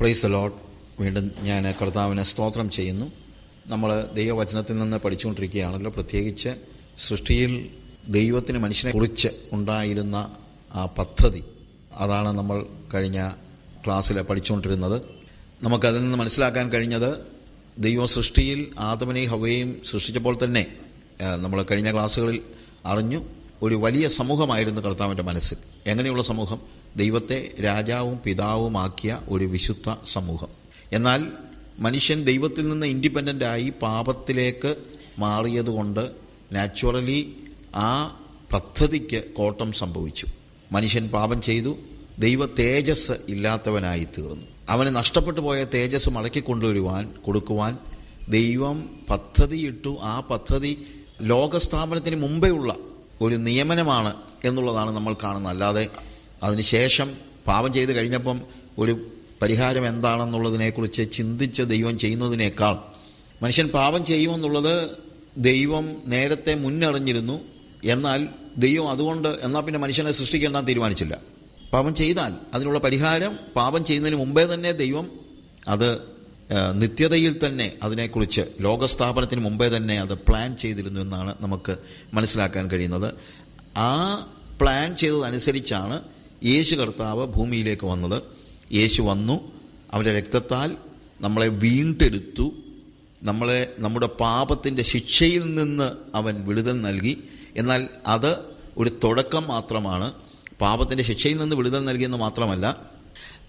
Price load വീണ്ടും ഞാൻ കർത്താവിനെ സ്തോത്രം ചെയ്യുന്നു. നമ്മൾ ദൈവവചനത്തിൽ നിന്ന് പഠിച്ചുകൊണ്ടിരിക്കുകയാണല്ലോ. പ്രത്യേകിച്ച് സൃഷ്ടിയിൽ ദൈവത്തിന് മനുഷ്യനെ കുറിച്ച് ഉണ്ടായിരുന്ന ആ പദ്ധതി. അതാണ് നമ്മൾ കഴിഞ്ഞ ക്ലാസ്സിൽ പഠിച്ചുകൊണ്ടിരുന്നത്. നമുക്കതിൽ നിന്ന് മനസ്സിലാക്കാൻ കഴിഞ്ഞത് ദൈവ സൃഷ്ടിയിൽ ആദമനെയും ഹവയെയും സൃഷ്ടിച്ചപ്പോൾ തന്നെ നമ്മൾ കഴിഞ്ഞ ക്ലാസ്സുകളിൽ അറിഞ്ഞു. ഒരു വലിയ സമൂഹമായിരുന്നു കർത്താവിന്റെ മനസ്സിൽ. എങ്ങനെയുള്ള സമൂഹം? ദൈവത്തെ രാജാവും പിതാവുമാക്കിയ ഒരു വിശുദ്ധ സമൂഹം. എന്നാൽ മനുഷ്യൻ ദൈവത്തിൽ നിന്ന് ഇൻഡിപെൻഡന്റ് ആയി പാപത്തിലേക്ക് മാറിയതുകൊണ്ട് നാച്ചുറലി ആ പദ്ധതിക്ക് കോട്ടം സംഭവിച്ചു. മനുഷ്യൻ പാപം ചെയ്തു ദൈവ തേജസ് ഇല്ലാത്തവനായി തീർന്നു. അവന് നഷ്ടപ്പെട്ടു പോയ തേജസ് മടക്കി കൊണ്ടുവരുവാൻ കൊടുക്കുവാൻ ദൈവം പദ്ധതിയിട്ടു ആ പദ്ധതി ലോകസ്ഥാപനത്തിന് മുമ്പേ ഉള്ള ഒരു നിയമനമാണ് എന്നുള്ളതാണ് നമ്മൾ കാണുന്നത്. അല്ലാതെ അതിനുശേഷം പാപം ചെയ്ത് കഴിഞ്ഞപ്പം ഒരു പരിഹാരം എന്താണെന്നുള്ളതിനെക്കുറിച്ച് ചിന്തിച്ച് ദൈവം ചെയ്യുന്നതിനേക്കാൾ മനുഷ്യൻ പാപം ചെയ്യുമെന്നുള്ളത് ദൈവം നേരത്തെ മുന്നറിഞ്ഞിരുന്നു. എന്നാൽ ദൈവം അതുകൊണ്ട് എന്നാൽ പിന്നെ മനുഷ്യനെ സൃഷ്ടിക്കേണ്ടാൻ തീരുമാനിച്ചില്ല. പാപം ചെയ്താൽ അതിനുള്ള പരിഹാരം പാപം ചെയ്യുന്നതിന് മുമ്പേ തന്നെ ദൈവം അത് നിത്യതയിൽ തന്നെ അതിനെക്കുറിച്ച് ലോകസ്ഥാപനത്തിന് മുമ്പേ തന്നെ അത് പ്ലാൻ ചെയ്തിരുന്നു എന്നാണ് നമുക്ക് മനസ്സിലാക്കാൻ കഴിയുന്നത്. ആ പ്ലാൻ ചെയ്തതനുസരിച്ചാണ് യേശു കർത്താവ് ഭൂമിയിലേക്ക് വന്നത്. യേശു വന്നു അവന്റെ രക്തത്താൽ നമ്മളെ വീണ്ടെടുത്തു. നമ്മളെ നമ്മുടെ പാപത്തിന്റെ ശിക്ഷയിൽ നിന്ന് അവൻ വിടുതൽ നൽകി. എന്നാൽ അത് ഒരു തുടക്കം മാത്രമാണ്. പാപത്തിന്റെ ശിക്ഷയിൽ നിന്ന് വിടുതൽ നൽകിയെന്ന് മാത്രമല്ല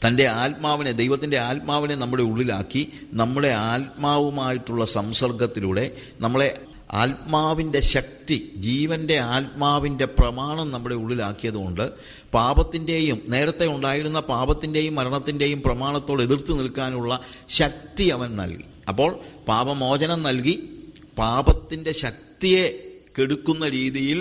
തന്റെ ആത്മാവിനെ ദൈവത്തിന്റെ ആത്മാവിനെ നമ്മുടെ ഉള്ളിലാക്കി നമ്മുടെ ആത്മാവുമായിട്ടുള്ള സംസർഗത്തിലൂടെ നമ്മളെ ആത്മാവിന്റെ ശക്തി ജീവന്റെ ആത്മാവിന്റെ പ്രമാണം നമ്മുടെ ഉള്ളിലാക്കിയതുകൊണ്ട് പാപത്തിന്റെയും നേരത്തെ ഉണ്ടായിരുന്ന പാപത്തിന്റെയും മരണത്തിന്റെയും പ്രമാണത്തോട് എതിർത്ത് നിൽക്കാനുള്ള ശക്തി അവൻ നൽകി. അപ്പോൾ പാപമോചനം നൽകി പാപത്തിന്റെ ശക്തിയെ കെടുക്കുന്ന രീതിയിൽ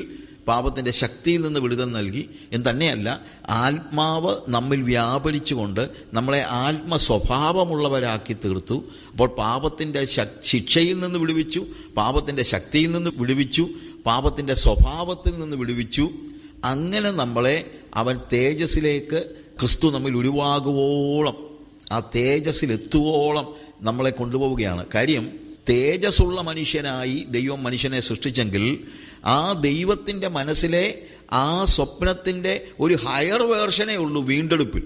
പാപത്തിന്റെ ശക്തിയിൽ നിന്ന് വിടുതൽ നൽകി. എന്ന് തന്നെയല്ല ആത്മാവ് നമ്മിൽ വ്യാപരിച്ചുകൊണ്ട് നമ്മളെ ആത്മ സ്വഭാവമുള്ളവരാക്കി തീർത്തു അപ്പോൾ പാപത്തിന്റെ ശിക്ഷയിൽ നിന്ന് വിടുവിച്ചു പാപത്തിന്റെ ശക്തിയിൽ നിന്ന് വിടുവിച്ചു പാപത്തിന്റെ സ്വഭാവത്തിൽ നിന്ന് വിടുവിച്ചു. അങ്ങനെ നമ്മളെ അവൻ തേജസ്സിലേക്ക് ക്രിസ്തു നമ്മിൽ ഉരുവാകുവോളം ആ തേജസ്സിലെത്തുവോളം നമ്മളെ കൊണ്ടുപോവുകയാണ്. കാര്യം തേജസ്സുള്ള മനുഷ്യനായി ദൈവം മനുഷ്യനെ സൃഷ്ടിച്ചെങ്കിൽ ആ ദൈവത്തിന്റെ മനസ്സിലെ ആ സ്വപ്നത്തിന്റെ ഒരു ഹയർ വേർഷനേ ഉള്ളൂ വീണ്ടെടുപ്പിൽ.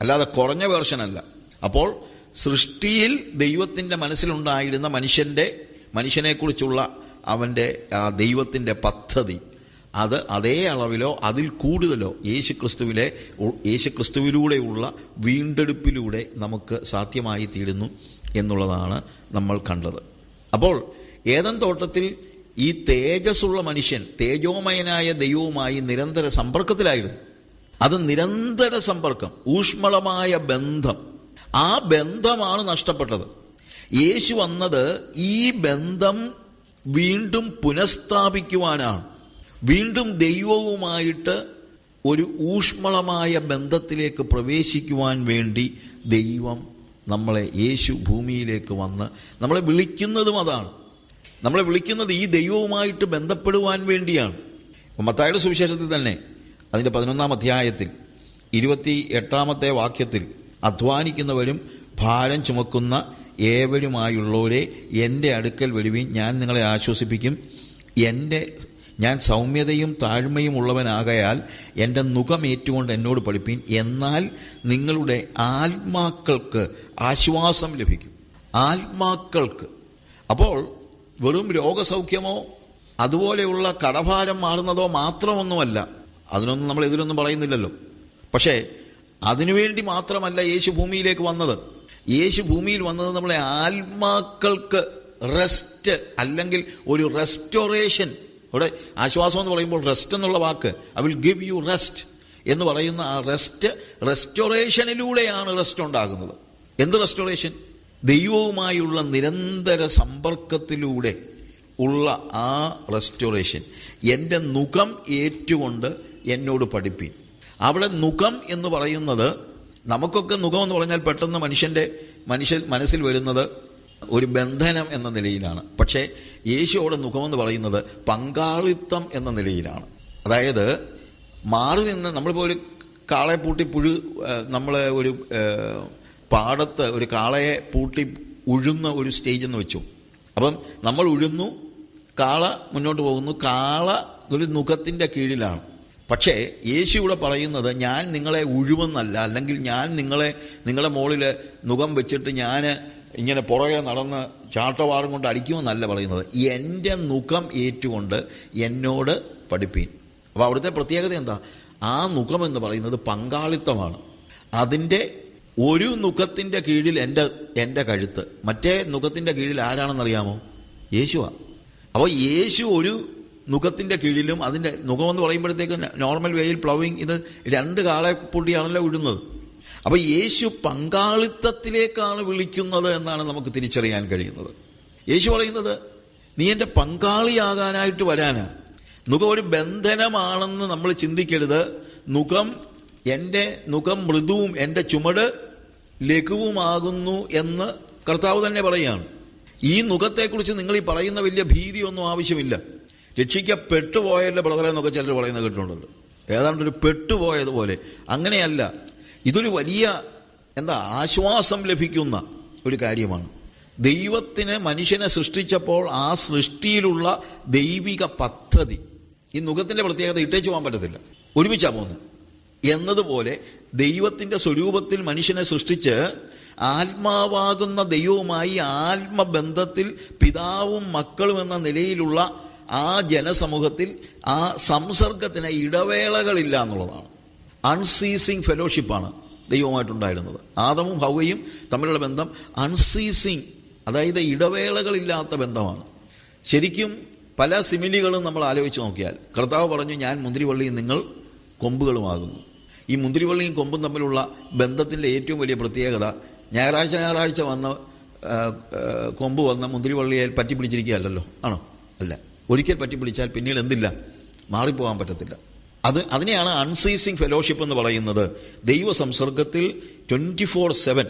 അല്ലാതെ കുറഞ്ഞ വേർഷനല്ല അപ്പോൾ സൃഷ്ടിയിൽ ദൈവത്തിന്റെ മനസ്സിലുണ്ടായിരുന്ന മനുഷ്യന്റെ മനുഷ്യനെക്കുറിച്ചുള്ള അവന്റെ ആ ദൈവത്തിന്റെ പദ്ധതി. അത് അതേ അളവിലോ അതിൽ കൂടുതലോ യേശു ക്രിസ്തുവിലെ യേശു ക്രിസ്തുവിലൂടെയുള്ള വീണ്ടെടുപ്പിലൂടെ നമുക്ക് സാധ്യമായി തീരുന്നു എന്നുള്ളതാണ് നമ്മൾ കണ്ടത്. അപ്പോൾ ഏതൻ തോട്ടത്തിൽ ഈ തേജസ്സുള്ള മനുഷ്യൻ തേജോമയനായ ദൈവവുമായി നിരന്തര സമ്പർക്കത്തിലായിരുന്നു. അത് നിരന്തര സമ്പർക്കം ഊഷ്മളമായ ബന്ധം. ആ ബന്ധമാണ് നഷ്ടപ്പെട്ടത്. യേശു വന്നത് ഈ ബന്ധം വീണ്ടും പുനഃസ്ഥാപിക്കുവാനാണ്. വീണ്ടും ദൈവവുമായിട്ട് ഒരു ഊഷ്മളമായ ബന്ധത്തിലേക്ക് പ്രവേശിക്കുവാൻ വേണ്ടി ദൈവം നമ്മളെ യേശു ഭൂമിയിലേക്ക് വന്ന് നമ്മളെ വിളിക്കുന്നതും അതാണ്. നമ്മളെ വിളിക്കുന്നത് ഈ ദൈവവുമായിട്ട് ബന്ധപ്പെടുവാൻ വേണ്ടിയാണ്. മത്തായുടെ സുവിശേഷത്തിൽ തന്നെ അതിന്റെ പതിനൊന്നാം അധ്യായത്തിൽ ഇരുപത്തി എട്ടാമത്തെ വാക്യത്തിൽ അധ്വാനിക്കുന്നവരും ഭാരം ചുമക്കുന്ന ഏവരുമായുള്ളവരെ എന്റെ അടുക്കൽ വരുവിൻ ഞാൻ നിങ്ങളെ ആശ്വസിപ്പിക്കും. എന്റെ ഞാൻ സൗമ്യതയും താഴ്മയും ഉള്ളവനാകയാൽ എന്റെ മുഖമേറ്റുകൊണ്ട് എന്നോട് പഠിപ്പീൻ. എന്നാൽ നിങ്ങളുടെ ആത്മാക്കൾക്ക് ആശ്വാസം ലഭിക്കും. ആത്മാക്കൾക്ക്. അപ്പോൾ വെറും രോഗസൗഖ്യമോ അതുപോലെയുള്ള കടഭാരം മാറുന്നതോ മാത്രമൊന്നുമല്ല. അതിനൊന്നും നമ്മൾ എതിരൊന്നും പറയുന്നില്ലല്ലോ. പക്ഷേ അതിനുവേണ്ടി മാത്രമല്ല യേശു ഭൂമിയിലേക്ക് വന്നത്. യേശു ഭൂമിയിൽ വന്നത് നമ്മളെ ആത്മാക്കൾക്ക് റെസ്റ്റ് അല്ലെങ്കിൽ ഒരു റെസ്റ്റോറേഷൻ. ഇവിടെ ആശ്വാസം എന്ന് പറയുമ്പോൾ റെസ്റ്റ് എന്നുള്ള വാക്ക്. I will give you rest എന്ന് പറയുന്ന ആ റെസ്റ്റ് റെസ്റ്റോറേഷനിലൂടെയാണ് റെസ്റ്റ് ഉണ്ടാകുന്നത്. എന്ത് റെസ്റ്റോറേഷൻ? ദൈവവുമായുള്ള നിരന്തര സമ്പർക്കത്തിലൂടെ ഉള്ള ആ റെസ്റ്റോറേഷൻ എന്റെ മുഖം ഏറ്റുകൊണ്ട് എന്നോട് പഠിപ്പി. അവിടെ മുഖം എന്ന് പറയുന്നത് നമുക്കൊക്കെ മുഖം എന്ന് പറഞ്ഞാൽ പെട്ടെന്ന് മനുഷ്യന്റെ മനുഷ്യൻ മനസ്സിൽ വരുന്നത് ഒരു ബന്ധനം എന്ന നിലയിലാണ്. പക്ഷേ യേശുവോടെ മുഖമെന്ന് പറയുന്നത് പങ്കാളിത്തം എന്ന നിലയിലാണ്. അതായത് മാറി നിന്ന് നമ്മളിപ്പോൾ ഒരു കാളെ പൂട്ടി പുഴു നമ്മളെ ഒരു പാടത്ത് ഒരു കാളയെ പൂട്ടി ഉഴുന്ന ഒരു സ്റ്റേജ് എന്ന് വെച്ചു. അപ്പം നമ്മൾ ഉഴുന്നു കാള മുന്നോട്ട് പോകുന്നു കാള ഒരു നുഖത്തിന്റെ കീഴിലാണ്. പക്ഷേ യേശു ഇവിടെ പറയുന്നത് ഞാൻ നിങ്ങളെ ഉഴുവെന്നല്ല അല്ലെങ്കിൽ ഞാൻ നിങ്ങളെ നിങ്ങളുടെ മുകളിൽ നുഖം വെച്ചിട്ട് ഞാൻ ഇങ്ങനെ പുറകെ നടന്ന് ചാട്ടവാറും കൊണ്ട് അടിക്കുമെന്നല്ല പറയുന്നത്. എന്റെ നുഖം ഏറ്റുകൊണ്ട് എന്നോട് പഠിപ്പീൻ. അപ്പോൾ അവിടുത്തെ പ്രത്യേകത എന്താ? ആ നുഖം എന്ന് പറയുന്നത് പങ്കാളിത്തമാണ്. അതിന്റെ ഒരു നുഖത്തിന്റെ കീഴിൽ എന്റെ എന്റെ കഴുത്ത്. മറ്റേ നുഖത്തിന്റെ കീഴിൽ ആരാണെന്നറിയാമോ? യേശുവാ. അപ്പോൾ യേശു ഒരു നുഖത്തിന്റെ കീഴിലും അതിന്റെ നുഖം പറയുമ്പോഴത്തേക്ക് നോർമൽ വേയിൽ പ്ലവിങ് ഇത് രണ്ട് കാളെ പൊടിയാണല്ലോ ഇടുന്നത്. അപ്പോൾ യേശു പങ്കാളിത്തത്തിലേക്കാണ് വിളിക്കുന്നത് എന്നാണ് നമുക്ക് തിരിച്ചറിയാൻ കഴിയുന്നത്. യേശു പറയുന്നത് നീ എന്റെ പങ്കാളിയാകാനായിട്ട് വരാനാ. നുഖം ഒരു ബന്ധനമാണെന്ന് നമ്മൾ ചിന്തിക്കരുത്. നുഖം എന്റെ നുഖം മൃദുവും എന്റെ ചുമട് ലഘുവുമാകുന്നു എന്ന് കർത്താവ് തന്നെ പറയുകയാണ് ഈ നുഖത്തെക്കുറിച്ച് നിങ്ങൾ ഈ പറയുന്ന വലിയ ഭീതിയൊന്നും ആവശ്യമില്ല. രക്ഷിക്കപ്പെട്ടുപോയല്ലേ ബ്രദറെ എന്നൊക്കെ ചിലർ പറയുന്നത് കേട്ടിട്ടുണ്ടല്ലോ. ഏതാണ്ട് ഒരു പെട്ടുപോയതുപോലെ. അങ്ങനെയല്ല ഇതൊരു വലിയ എന്താ ആശ്വാസം ലഭിക്കുന്ന ഒരു കാര്യമാണ്. ദൈവത്തിന് മനുഷ്യനെ സൃഷ്ടിച്ചപ്പോൾ ആ സൃഷ്ടിയിലുള്ള ദൈവിക പദ്ധതി ഈ മുഖത്തിന്റെ പ്രത്യേകത ഇട്ടേച്ചു പോകാൻ പറ്റത്തില്ല. ഒരുമിച്ചാണ് പോകുന്നത്. എന്നതുപോലെ ദൈവത്തിന്റെ സ്വരൂപത്തിൽ മനുഷ്യനെ സൃഷ്ടിച്ച് ആത്മാവാകുന്ന ദൈവവുമായി ആത്മബന്ധത്തിൽ പിതാവും മക്കളും എന്ന നിലയിലുള്ള ആ ജനസമൂഹത്തിൽ ആ സംസർഗത്തിന് ഇടവേളകളില്ല എന്നുള്ളതാണ്. അൺസീസിങ് ഫെലോഷിപ്പാണ് ദൈവമായിട്ടുണ്ടായിരുന്നത് ആദമും ഹൗവയും തമ്മിലുള്ള ബന്ധം അൺസീസിങ് അതായത് ഇടവേളകളില്ലാത്ത ബന്ധമാണ്. ശരിക്കും പല സിമിലികളും നമ്മൾ ആലോചിച്ച് നോക്കിയാൽ കർത്താവ് പറഞ്ഞു ഞാൻ മുന്തിരിവള്ളിയും നിങ്ങൾ കൊമ്പുകളുമാകുന്നു. ഈ മുന്തിരിവള്ളിയും കൊമ്പും തമ്മിലുള്ള ബന്ധത്തിന്റെ ഏറ്റവും വലിയ പ്രത്യേകത ഞായറാഴ്ച ഞായറാഴ്ച വന്ന് കൊമ്പ് വന്ന മുന്തിരിവള്ളിയെ പറ്റി പിടിച്ചിരിക്കുകയല്ലോ ആണോ? അല്ല. ഒരിക്കൽ പറ്റി പിടിച്ചാൽ പിന്നീട് എന്തില്ല? മാറിപ്പോകാൻ പറ്റത്തില്ല. അത് അതിനെയാണ് അൺസീസിങ് ഫെലോഷിപ്പ് എന്ന് പറയുന്നത്. ദൈവ സംസർഗത്തിൽ ട്വന്റി ഫോർ സെവൻ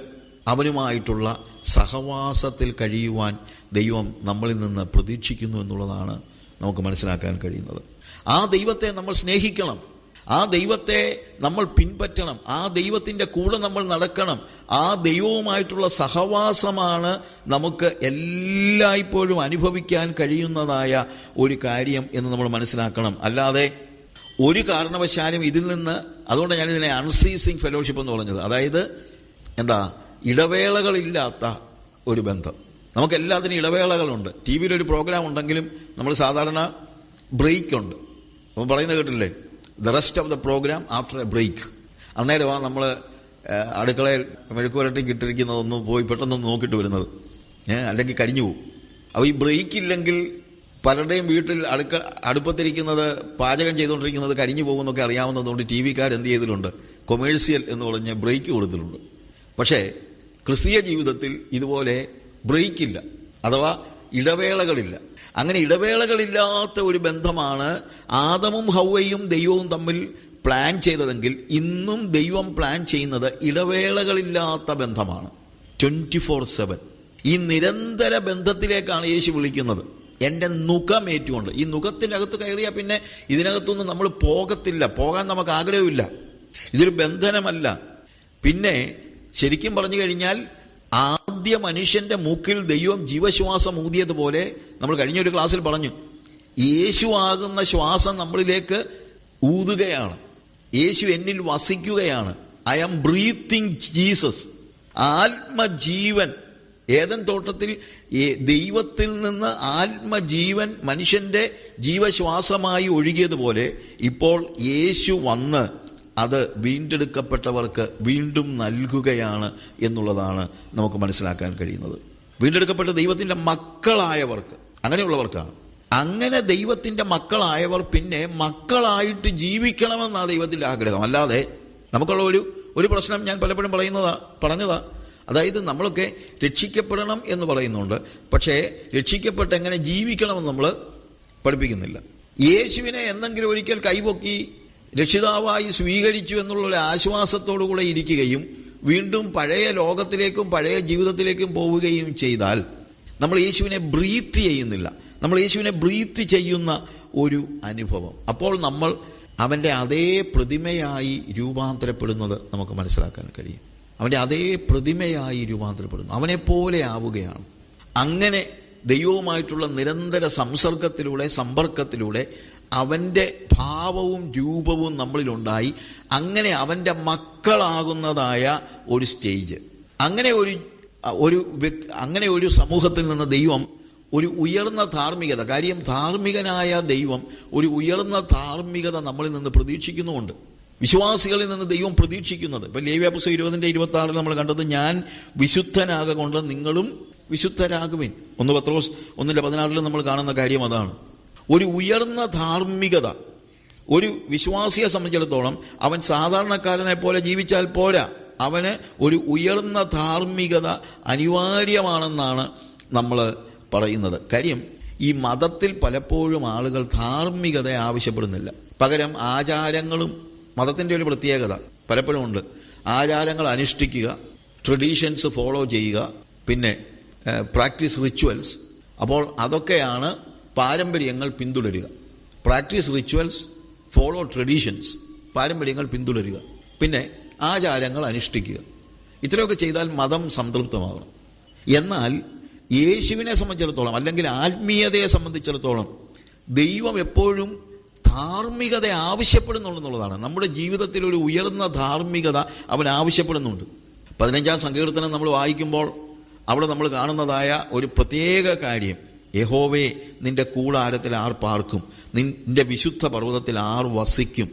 അവനുമായിട്ടുള്ള സഹവാസത്തിൽ കഴിയുവാൻ ദൈവം നമ്മളിൽ നിന്ന് പ്രതീക്ഷിക്കുന്നു എന്നുള്ളതാണ് നമുക്ക് മനസ്സിലാക്കാൻ കഴിയുന്നത്. ആ ദൈവത്തെ നമ്മൾ സ്നേഹിക്കണം. ആ ദൈവത്തെ നമ്മൾ പിൻപറ്റണം. ആ ദൈവത്തിന്റെ കൂടെ നമ്മൾ നടക്കണം. ആ ദൈവവുമായിട്ടുള്ള സഹവാസമാണ് നമുക്ക് എല്ലായ്പ്പോഴും അനുഭവിക്കാൻ കഴിയുന്നതായ ഒരു കാര്യം എന്ന് നമ്മൾ മനസ്സിലാക്കണം. അല്ലാതെ ഒരു കാരണവശാലും ഇതിൽ നിന്ന് അതുകൊണ്ട് ഞാൻ ഇതിനെ അൺസീസിങ് ഫെലോഷിപ്പ് എന്ന് പറഞ്ഞത്. അതായത് എന്താ? ഇടവേളകളില്ലാത്ത ഒരു ബന്ധം. നമുക്ക് എല്ലാത്തിനും ഇടവേളകളുണ്ട്. ടി വിയിൽ ഒരു പ്രോഗ്രാം ഉണ്ടെങ്കിലും നമ്മൾ സാധാരണ ബ്രേക്ക് ഉണ്ട്. അപ്പോൾ പറയുന്നത് കേട്ടില്ലേ? The rest of the programme after a break അന്നേരമാണ് നമ്മൾ അടുക്കളയിൽ മെഴുക്കുവരട്ടി കിട്ടിരിക്കുന്നതൊന്ന് പോയി പെട്ടെന്ന് നോക്കിയിട്ട് വരുന്നത്. അല്ലെങ്കിൽ കരിഞ്ഞു പോകും. അപ്പോൾ ഈ ബ്രേക്ക് ഇല്ലെങ്കിൽ പലരുടെയും വീട്ടിൽ അടുക്ക അടുപ്പത്തിരിക്കുന്നത് പാചകം ചെയ്തുകൊണ്ടിരിക്കുന്നത് കരിഞ്ഞു പോകുമെന്നൊക്കെ അറിയാവുന്നതുകൊണ്ട് ടി വിക്കാർ എന്ത് ചെയ്തിട്ടുണ്ട്? കൊമേഴ്സ്യൽ എന്ന് പറഞ്ഞ് ബ്രേക്ക് കൊടുത്തിട്ടുണ്ട്. പക്ഷേ ക്രിസ്തീയ ജീവിതത്തിൽ ഇതുപോലെ ബ്രേക്കില്ല അഥവാ ഇടവേളകളില്ല. അങ്ങനെ ഇടവേളകളില്ലാത്ത ഒരു ബന്ധമാണ് ആദമും ഹൗവയും ദൈവവും തമ്മിൽ പ്ലാൻ ചെയ്തതെങ്കിൽ ഇന്നും ദൈവം പ്ലാൻ ചെയ്യുന്നത് ഇടവേളകളില്ലാത്ത ബന്ധമാണ്. Twenty four seven. ഈ നിരന്തര ബന്ധത്തിലേക്കാണ് യേശു വിളിക്കുന്നത്. എന്റെ നുഖമേറ്റുകൊണ്ട് ഈ നുഖത്തിന്റെ അകത്ത് കയറിയാൽ പിന്നെ ഇതിനകത്തൊന്നും നമ്മൾ പോകത്തില്ല. പോകാൻ നമുക്ക് ആഗ്രഹമില്ല ഇതൊരു ബന്ധനമല്ല. പിന്നെ ശരിക്കും പറഞ്ഞു കഴിഞ്ഞാൽ ആദ്യ മനുഷ്യന്റെ മൂക്കിൽ ദൈവം ജീവശ്വാസം ഊതിയതുപോലെ നമ്മൾ കഴിഞ്ഞ ഒരു ക്ലാസ്സിൽ പറഞ്ഞു യേശു ആകുന്ന ശ്വാസം നമ്മളിലേക്ക് ഊതുകയാണ്. യേശു എന്നിൽ വസിക്കുകയാണ്. ഐ ആം ബ്രീത്തിങ് ജീസസ് ആത്മജീവൻ. ഏതൻ തോട്ടത്തിൽ? ദൈവത്തിൽ നിന്ന് ആത്മജീവൻ മനുഷ്യന്റെ ജീവശ്വാസമായി ഒഴുകിയതുപോലെ ഇപ്പോൾ യേശു വന്ന് അത് വീണ്ടെടുക്കപ്പെട്ടവർക്ക് വീണ്ടും നൽകുകയാണ് എന്നുള്ളതാണ് നമുക്ക് മനസ്സിലാക്കാൻ കഴിയുന്നത്. വീണ്ടെടുക്കപ്പെട്ട ദൈവത്തിന്റെ മക്കളായവർക്ക് അങ്ങനെയുള്ളവർക്കാണ്. അങ്ങനെ ദൈവത്തിന്റെ മക്കളായവർ പിന്നെ മക്കളായിട്ട് ജീവിക്കണമെന്നാണ് ദൈവത്തിന്റെ ആഗ്രഹം. അല്ലാതെ നമുക്കുള്ള ഒരു ഒരു പ്രശ്നം ഞാൻ പലപ്പോഴും പറയുന്നതാ പറഞ്ഞതാ. അതായത് നമ്മളൊക്കെ രക്ഷിക്കപ്പെടണം എന്ന് പറയുന്നുണ്ട്. പക്ഷേ രക്ഷിക്കപ്പെട്ട് എങ്ങനെ ജീവിക്കണമെന്ന് നമ്മൾ പഠിപ്പിക്കുന്നില്ല. യേശുവിനെ എന്തെങ്കിലും ഒരിക്കൽ കൈപൊക്കി രക്ഷിതാവായി സ്വീകരിച്ചു എന്നുള്ള ഒരു ആശ്വാസത്തോടു കൂടെ ഇരിക്കുകയും വീണ്ടും പഴയ ലോകത്തിലേക്കും പഴയ ജീവിതത്തിലേക്കും പോവുകയും ചെയ്താൽ നമ്മൾ യേശുവിനെ ബ്രീത്ത് ചെയ്യുന്നില്ല. നമ്മൾ യേശുവിനെ ബ്രീത്ത് ചെയ്യുന്ന ഒരു അനുഭവം. അപ്പോൾ നമ്മൾ അവന്റെ അതേ പ്രതിമയായി രൂപാന്തരപ്പെടുന്നത് നമുക്ക് മനസ്സിലാക്കാൻ കഴിയും. അവന്റെ അതേ പ്രതിമയായി രൂപാന്തരപ്പെടുന്നു. അവനെപ്പോലെ ആവുകയാണ്. അങ്ങനെ ദൈവവുമായിട്ടുള്ള നിരന്തര സംസർഗത്തിലൂടെ സമ്പർക്കത്തിലൂടെ അവന്റെ ഭാവവും രൂപവും നമ്മളിലുണ്ടായി. അങ്ങനെ അവന്റെ മക്കളാകുന്നതായ ഒരു സ്റ്റേജ്. അങ്ങനെ ഒരു ഒരു അങ്ങനെ ഒരു സമൂഹത്തിൽ നിന്ന് ദൈവം ഒരു ഉയർന്ന ധാർമ്മികത കാര്യം ധാർമ്മികനായ ദൈവം ഒരു ഉയർന്ന ധാർമ്മികത നമ്മളിൽ നിന്ന് പ്രതീക്ഷിക്കുന്നുമുണ്ട്. വിശ്വാസികളിൽ നിന്ന് ദൈവം പ്രതീക്ഷിക്കുന്നത്. ഇപ്പൊ ലേവ്യാപുസ്തകം ഇരുപതിന്റെ ഇരുപത്തി ആറിൽ നമ്മൾ കണ്ടത് ഞാൻ വിശുദ്ധനാകൊണ്ട് നിങ്ങളും വിശുദ്ധരാകുവിൻ. ഒന്ന് പത്രോസ് ഒന്നിന്റെ പതിനാറിൽ നമ്മൾ കാണുന്ന കാര്യം അതാണ്. ഒരു ഉയർന്ന ധാർമ്മികത. ഒരു വിശ്വാസിയെ സംബന്ധിച്ചിടത്തോളം അവൻ സാധാരണക്കാരനെ പോലെ ജീവിച്ചാൽ പോരാ. അവന് ഒരു ഉയർന്ന ധാർമ്മികത അനിവാര്യമാണെന്നാണ് നമ്മൾ പറയുന്നത്. കാര്യം ഈ മതത്തിൽ പലപ്പോഴും ആളുകൾ ധാർമ്മികത ആവശ്യപ്പെടുന്നില്ല. പകരം ആചാരങ്ങളും മതത്തിന്റെ ഒരു പ്രത്യേകത പലപ്പോഴും ഉണ്ട്. ആചാരങ്ങൾ അനുഷ്ഠിക്കുക ട്രഡീഷൻസ് ഫോളോ ചെയ്യുക പിന്നെ പ്രാക്ടീസ് റിച്വൽസ് അപ്പോൾ അതൊക്കെയാണ് പാരമ്പര്യങ്ങൾ പിന്തുടരുക. പ്രാക്ടീസ് റിച്വൽസ് ഫോളോ ട്രഡീഷൻസ് പാരമ്പര്യങ്ങൾ പിന്തുടരുക. പിന്നെ ആചാരങ്ങൾ അനുഷ്ഠിക്കുക. ഇത്രയൊക്കെ ചെയ്താൽ മതം സംതൃപ്തമാകണം. എന്നാൽ യേശുവിനെ സംബന്ധിച്ചിടത്തോളം അല്ലെങ്കിൽ ആത്മീയതയെ സംബന്ധിച്ചിടത്തോളം ദൈവം എപ്പോഴും ധാർമ്മികത ആവശ്യപ്പെടുന്നുണ്ടെന്നുള്ളതാണ് നമ്മുടെ ജീവിതത്തിൽ ഒരു ഉയർന്ന ധാർമ്മികത അവൻ ആവശ്യപ്പെടുന്നുണ്ട്. പതിനഞ്ചാം സങ്കീർത്തനം നമ്മൾ വായിക്കുമ്പോൾ അവിടെ നമ്മൾ കാണുന്നതായ ഒരു പ്രത്യേക കാര്യം. യഹോവേ നിന്റെ കൂടാരത്തിൽ ആർ പാർക്കും? നിന്റെ വിശുദ്ധ പർവതത്തിൽ ആർ വസിക്കും?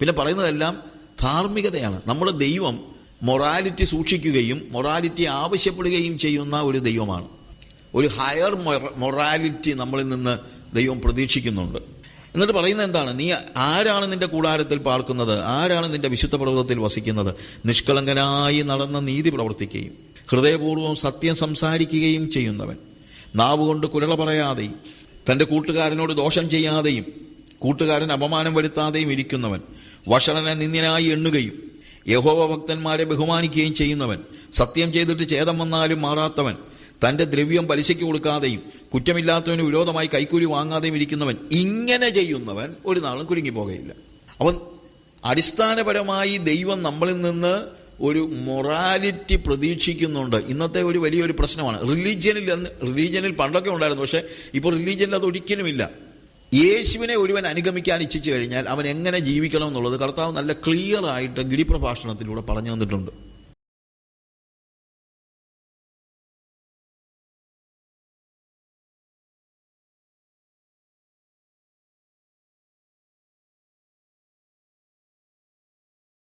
പിന്നെ പറയുന്നതെല്ലാം ധാർമ്മികതയാണ്. നമ്മുടെ ദൈവം മൊറാലിറ്റി സൂക്ഷിക്കുകയും മൊറാലിറ്റി ആവശ്യപ്പെടുകയും ചെയ്യുന്ന ഒരു ദൈവമാണ്. ഒരു ഹയർ മൊറാലിറ്റി നമ്മളിൽ നിന്ന് ദൈവം പ്രതീക്ഷിക്കുന്നുണ്ട്. എന്നിട്ട് പറയുന്നത് എന്താണ്? നീ ആരാണ് നിന്റെ കൂടാരത്തിൽ പാർക്കുന്നത്? ആരാണ് നിന്റെ വിശുദ്ധ പർവതത്തിൽ വസിക്കുന്നത്? നിഷ്കളങ്കനായി നടന്ന നീതി പ്രവർത്തിക്കുകയും ഹൃദയപൂർവം സത്യം സംസാരിക്കുകയും ചെയ്യുന്നവൻ. നാവുകൊണ്ട് കുരള പറയാതെയും തന്റെ കൂട്ടുകാരനോട് ദോഷം ചെയ്യാതെയും കൂട്ടുകാരൻ അപമാനം വരുത്താതെയും ഇരിക്കുന്നവൻ വഷളനെ നിന്ദ്യനായി എണ്ണുകയും യഹോവ ഭക്തന്മാരെ ബഹുമാനിക്കുകയും ചെയ്യുന്നവൻ സത്യം ചെയ്തിട്ട് ഛേദം വന്നാലും മാറാത്തവൻ തന്റെ ദ്രവ്യം പലിശയ്ക്ക് കൊടുക്കാതെയും കുറ്റമില്ലാത്തവന് വിരോധമായി കൈക്കൂലി വാങ്ങാതെയും ഇരിക്കുന്നവൻ ഇങ്ങനെ ചെയ്യുന്നവൻ ഒരു നാളും കുലുങ്ങിപ്പോകയില്ല. അവൻ അടിസ്ഥാനപരമായി ദൈവം നമ്മളിൽ നിന്ന് ഒരു മൊറാലിറ്റി പ്രതീക്ഷിക്കുന്നുണ്ട്. ഇന്നത്തെ ഒരു വലിയൊരു പ്രശ്നമാണ്. റിലീജിയനിൽ റിലീജിയനിൽ പണ്ടൊക്കെ ഉണ്ടായിരുന്നു. പക്ഷേ ഇപ്പോൾ റിലീജിയനിൽ അത് ഒരിക്കലുമില്ല. യേശുവിനെ ഒരുവൻ അനുഗമിക്കാൻ ഇച്ഛിച്ചു കഴിഞ്ഞാൽ അവൻ എങ്ങനെ ജീവിക്കണം എന്നുള്ളത് കർത്താവ് നല്ല ക്ലിയർ ആയിട്ട് ഗിരിപ്രഭാഷണത്തിലൂടെ പറഞ്ഞു തന്നിട്ടുണ്ട്.